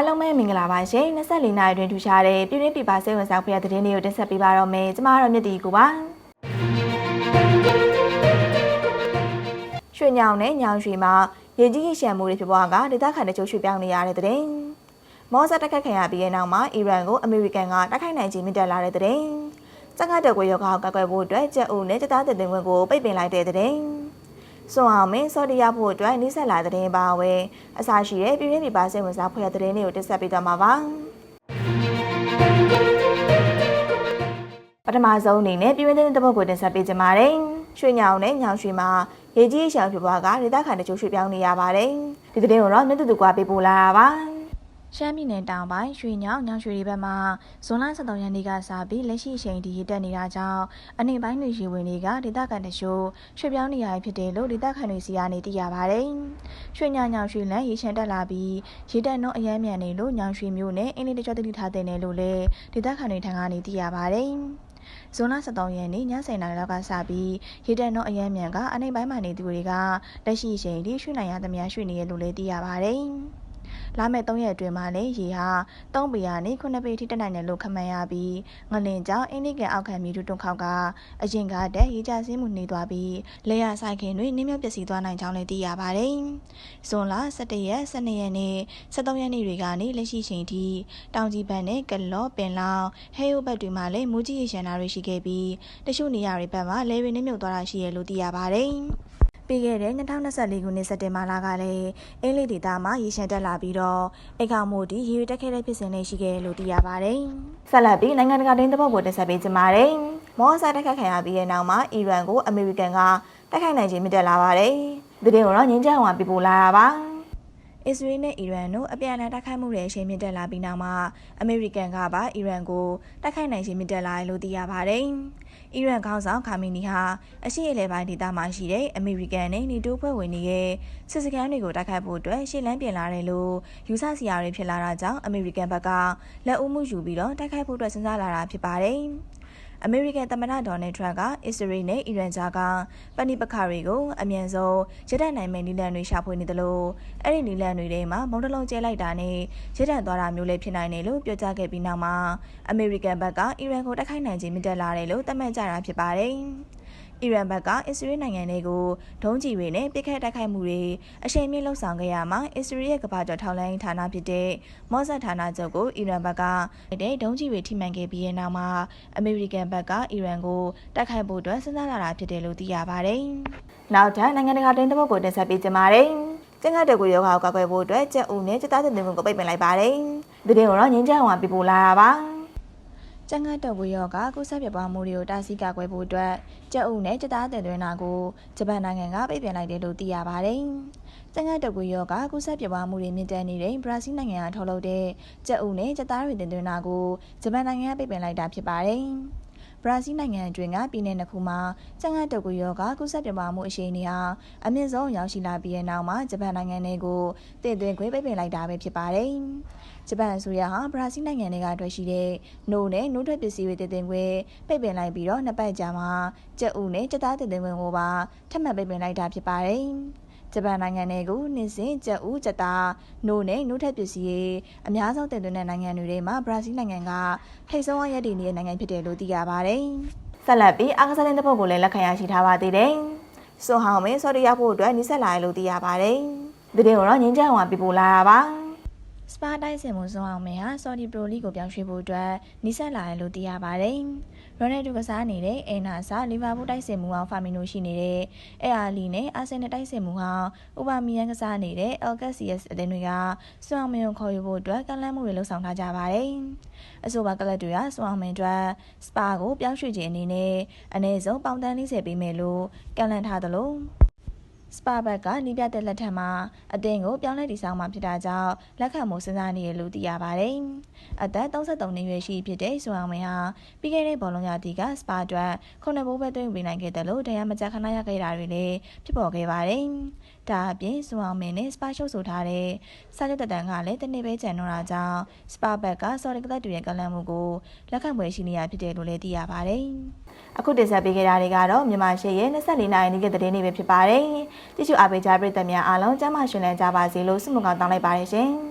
အားလုံးပဲမင်္ဂလာပါရှင်24နိုင်တွင်ထူရှားတဲ့ပြည်တွင်းပြည်ပစိတ်ဝင်စားဖွယ်တဲ့သတင်းတွေကိုတင်ဆက်ပေးပါတော့မယ်ကျမတို့မြတ်တီကိုပါရွှေညောင်နဲ့ညောင်ရွှေမှာရေကြီးရေရှမ်းမှုတွေဖြစ်ပွားကဒေသခံတချို့ရွှေ့ပြောင်းနေရတဲ့တဲ့မောဆတ်တက်ခတ်ခံရပြီးတဲ့နောက်မှာအီရန်ကိုအမေရိကန်ကတိုက်ခိုက်နိုင်ခြင်းမြင့်တက်လာတဲ့တဲ့စကားတက်ကွေရောဂါကိုကကွယ်ဖို့အတွက်ကြက်အုပ်နဲ့ကြက်သားတင်တင်ခွင့်ကိုပိတ်ပင်လိုက်တဲ့တဲ့ စွန်အောင်မင်းစော်ဒီယာဖို့အတွက်နှိစက်လာတဲ့တဲ့ပါဝဲအစားရှိတဲ့ပြည်တွင်းပြည်ပစိတ်ဝင်စားဖွယ်တဲ့တဲ့တွေကိုတင်ဆက်ပေးသွားမှာပါပထမဆုံးအနေနဲ့ပြည်တွင်းသတင်းတစ်ပုဒ်ကိုတင်ဆက်ပေးကြပါမယ်ရွှေညောင်နဲ့ညောင်ရွှေမှာရေကြီးရေရှမ်းဖြစ်ပွားကဒေသခံတချို့ရွှေ့ပြောင်းနေရပါတယ်ဒီသတင်းကိုတော့မြတ်တူတူကပေးပို့လာတာပါ ရှမ်းပြည်နယ်တောင်ပိုင်းရွှေညောင်ညောင်ရွှေတွေဘက်မှာဇွန်လ23ရက်နေ့ကစပြီးလက်ရှိအချိန်ထိရတက်နေတာကြောင့်အနေပိုင်းတွေရေဝင်တွေကဒေသခံတချို့ရွှေ့ပြောင်းနေရဖြစ်တယ်လို့ဒေသခံတွေစီကနေသိရပါတယ်။ရွှေညောင်ညောင်ရွှေလန်းရေရှမ်းတက်လာပြီးရေတက်နှုန်းအယမ်းမြန်နေလို့ညောင်ရွှေမျိုးနဲ့အင်းလေးတကြောတိထားတဲ့နယ်လို့လည်းဒေသခံတွေထံကနေသိရပါတယ်။ဇွန်လ23ရက်နေ့ည7:00နာရီလောက်ကစပြီးရေတက်နှုန်းအယမ်းမြန်ကအနိုင်ပိုင်းမှာနေသူတွေကလက်ရှိအချိန်ထိရွှေ့နိုင်ရသမျှရွှေ့နေရလို့လည်းသိရပါတယ်။ လာမယ့်3ရက်အတွင်းမှာလည်းရေဟာ3ပေကနေ9ပေထိတက်နိုင်တယ်လို့ခန့်မှန်းရပြီးငလင်ကြောင့်အင်းဒီကန်အောက်ခံမြေတူတွန်းခေါက်ကအရင်ကတည်းရေကျဆင်းမှုနေသွားပြီးလေယာဆိုင်ခင်တွေနင်းမြပျက်စီးသွားနိုင်ကြောင်းလည်းသိရပါတယ်။ဇွန်လ17ရက်12ရက်နေ့13ရက်နေ့တွေကနေလက်ရှိချိန်ထိတောင်ကြီးဘက်နဲ့ကလော့ပင်လောင်ဟဲယိုဘက်တွေမှာလည်းမူကြီးရေရှမ်းတာတွေရှိခဲ့ပြီးတချို့နေရာတွေဘက်မှာလေတွေနှမြုပ်သွားတာရှိရလို့သိရပါတယ်။ ပြီးခဲ့တဲ့2024ခုနှစ်စက်တင်ဘာလကလည်းအင်းလေးဒေသမှာရေရှမ်းတက်လာပြီးတော့အိတ်ခေါမို့ဒီရေရွတက်ခဲ့တဲ့ဖြစ်စဉ်လေးရှိခဲ့လို့သိရပါတယ်။ဆက်လက်ပြီးနိုင်ငံတကာတင်းသဘောကိုတင်ဆက်ပေးကြပါမယ်။မောဆာတက်ခတ်ခံရပြီးတဲ့နောက်မှာအီရန်ကိုအမေရိကန်ကတိုက်ခိုက်နိုင်ခြင်းမြင့်တက်လာပါတယ်။ဒီတင်ကိုတော့ငင်းကြအောင်ပြပို့လာတာပါ။ အစ္စရေးနဲ့အီရန်တို့အပြန်အလှန်တိုက်ခိုက်မှုတွေအချိန်မြင့်တက်လာပြီးနောက်မှာအမေရိကန်ကပါအီရန်ကိုတိုက်ခိုက်နိုင်ခြင်းမြင့်တက်လာတယ်လို့သိရပါတယ်။အီရန်ခေါင်းဆောင်ခါမီနီဟာအရှိအလဲပိုင်းဒေသမှာရှိတဲ့အမေရိကန်နဲ့နေတိုးဖွဲ့ဝင်တွေရဲ့စစ်စခန်းတွေကိုတိုက်ခိုက်ဖို့အတွက်ရှေ့လန်းပြင်လာတယ်လို့ယူဆစရာတွေဖြစ်လာတာကြောင့်အမေရိကန်ဘက်ကလက်ဦးမှုယူပြီးတော့တိုက်ခိုက်ဖို့အတွက်စဉ်းစားလာတာဖြစ်ပါတယ်။ အမေရိကန်သမ္မတဒေါ်နယ်ထရန့်ကအစ္စရေးနဲ့အီရန်ကြားကပဏိပခတွေကိုအမြန်ဆုံးရဒတ်နိုင်မယ့်နည်းလမ်းတွေရှာဖွေနေတယ်လို့အဲ့ဒီနည်းလမ်းတွေထဲမှာမုံတလုံးကျဲလိုက်တာနဲ့ရဒတ်သွားတာမျိုးလည်းဖြစ်နိုင်တယ်လို့ပြောကြားခဲ့ပြီးနောက်မှာအမေရိကန်ဘက်ကအီရန်ကိုတိုက်ခိုက်နိုင်ခြင်းမြင့်တက်လာတယ်လို့သတ်မှတ်ကြတာဖြစ်ပါတယ်။ အီရန်ဘက်ကအစ္စရေးနိုင်ငံတွေကိုဒုံးကျည်တွေနဲ့ပစ်ခတ်တိုက်ခိုက်မှုတွေအရှိန်မြင့်လှုပ်ဆောင်ခဲ့ရမှာအစ္စရေးရဲ့ကမ္ဘာကျော်ထောက်လှမ်းရေးဌာနဖြစ်တဲ့မော့ဆတ်ဌာနချုပ်ကိုအီရန်ဘက်ကတဲ့ဒုံးကျည်တွေထိမှန်ခဲ့ပြီးတဲ့နောက်မှာအမေရိကန်ဘက်ကအီရန်ကိုတိုက်ခိုက်ဖို့အတွက်စဉ်းစားလာတာဖြစ်တယ်လို့သိရပါတယ်။နောက်ထပ်နိုင်ငံတကာတင်းသဘောကိုတင်ဆက်ပေးကြပါမယ်။ကျန်းမာတဲ့ကိုယောဂါကိုကာကွယ်ဖို့အတွက်ကြက်ဦးနဲ့ကြက်သားတင်တင်ကိုပိတ်ပင်လိုက်ပါတယ်။ဒီတင်ကိုတော့ငင်းကြအောင်ပြပို့လာတာပါ။ ကျန်းမာတော့ဝေရောကကုသပြပွားမှုတွေကိုတားဆီးကာကွယ်ဖို့အတွက်ကြက်ဥနဲ့ကြက်သားတင်သွင်းတာကိုဂျပန်နိုင်ငံကပိတ်ပင်လိုက်တယ်လို့သိရပါတယ်။ကျန်းမာတော့ဝေရောကကုသပြပွားမှုတွေမြင့်တက်နေတဲ့ဘရာဇီးနိုင်ငံကထုတ်လုပ်တဲ့ကြက်ဥနဲ့ကြက်သားတွေတင်သွင်းတာကိုဂျပန်နိုင်ငံကပိတ်ပင်လိုက်တာဖြစ်ပါတယ်။ ဘရာဇီးနိုင်ငံအတွင်းကပြည်내နှစ်ခုမှာကျန်းမာတုပ်ကွေရောဂါကုသပြပွားမှုအရှိန်တွေဟာအမြင့်ဆုံးရောက်ရှိလာပြီးတဲ့နောက်မှာဂျပန်နိုင်ငံတွေကိုတည်သွင်းခွင့်ပိတ်ပင်လိုက်တာပဲဖြစ်ပါတယ်။ဂျပန်အစိုးရဟာဘရာဇီးနိုင်ငံတွေကတွေ့ရှိတဲ့နိုနဲ့နိုးထွက်ပစ္စည်းတွေတည်တင်ခွင့်ပိတ်ပင်လိုက်ပြီးတော့နှစ်ပတ်ကြာမှာကြက်ဥနဲ့ကြက်သားတည်တင်ခွင့်ကိုပါထပ်မံပိတ်ပင်လိုက်တာဖြစ်ပါတယ်။ ဂျပန်နိုင်ငံတွေကိုနှစ်စဉ်ကြက်ဥကြက်သားနိုနဲ့နိုးထက်ပစ္စည်းတွေအများဆုံးတင်သွင်းတဲ့နိုင်ငံတွေထဲမှာဘရာဇီးနိုင်ငံကထိပ်ဆုံးအရက်တည်နေတဲ့နိုင်ငံဖြစ်တယ်လို့သိရပါတယ်။ဆက်လက်ပြီးအာကစားတဲ့ပုတ်ကိုလည်းလက်ခံရရှိထားပါသေးတယ်။စွန်ဟောင်မင်းဆော်ဒီရောက်ဖို့အတွက်နှိစက်လာရလို့သိရပါတယ်။ဒီတင်ကိုတော့ငင်းကြအောင်ပြပို့လာတာပါ။ စပါတိုက်စင်မှုစွမ်းအောင်မဲဟာဆော်ဒီပရိုလီကိုပြောင်းရွှေ့ဖို့အတွက်နီးစပ်လာတယ်လို့သိရပါတယ်။ရိုနယ်ဒိုကစားနေတဲ့အိနာဆာလီဗာပူးတိုက်စင်မှုအောင်ဖာမီနိုရှိနေတဲ့အဲအာလီနဲ့အာဆင်နယ်တိုက်စင်မှုဟောင်းဥပါမီယန်ကစားနေတဲ့အယ်ကက်စီယက်စ်အသင်းတွေကစွမ်းအောင်မဲကိုခေါ်ယူဖို့အတွက်ကလန့်မှုတွေလှုပ်ဆောင်ထားကြပါတယ်။အဆိုပါကလပ်တွေကစွမ်းအောင်မဲအတွက်စပါကိုပြောင်းရွှေ့ခြင်းအနေနဲ့အနည်းဆုံးပေါင်တန်း40ပေးမယ်လို့ကန့်လန့်ထားသလို စပါဘက်ကနီးပြတဲ့လက်ထက်မှာအသင်းကိုပြောင်းလဲတည်ဆောက်မှဖြစ်တာကြောင့်လက်ခံမှုစဉ်းစားနေရလို့သိရပါတယ်။အသက်33နှစ်ရွယ်ရှိဖြစ်တဲ့ဆွမ်းအောင်မင်းဟာပြီးခဲ့တဲ့ဘောလုံးရာသီကစပါအတွက်ခုနှစ်ဘိုးပဲသွင်းပေးနိုင်ခဲ့တယ်လို့တရားမကြခဏရခဲ့တာတွေလည်းဖြစ်ပေါ်ခဲ့ပါတယ်။ ဒါအပြင်ဆွမ်းအောင်မင်းနဲ့စပါရှုပ်ဆိုထားတဲ့စာချုပ်တတန်ကလည်းတနေ့ပဲကျန်တော့တာကြောင့်စပါဘက်ကဆော်ရီကလပ်တွေရဲ့ကလန့်မှုကိုလက်ခံပွဲရှိနေရဖြစ်တယ်လို့လည်းသိရပါတယ်။အခုတင်ဆက်ပေးခဲ့တာတွေကတော့မြန်မာရှေ့ရဲ့24နိုင်နေ့ကသတင်းတွေပဲဖြစ်ပါတယ်။ကြည့်ရှုအားပေးကြပရိသတ်များအားလုံးကျမ်းမာရှင်လန်းကြပါစေလို့ဆုမကောင်းတောင်းလိုက်ပါတယ်ရှင်။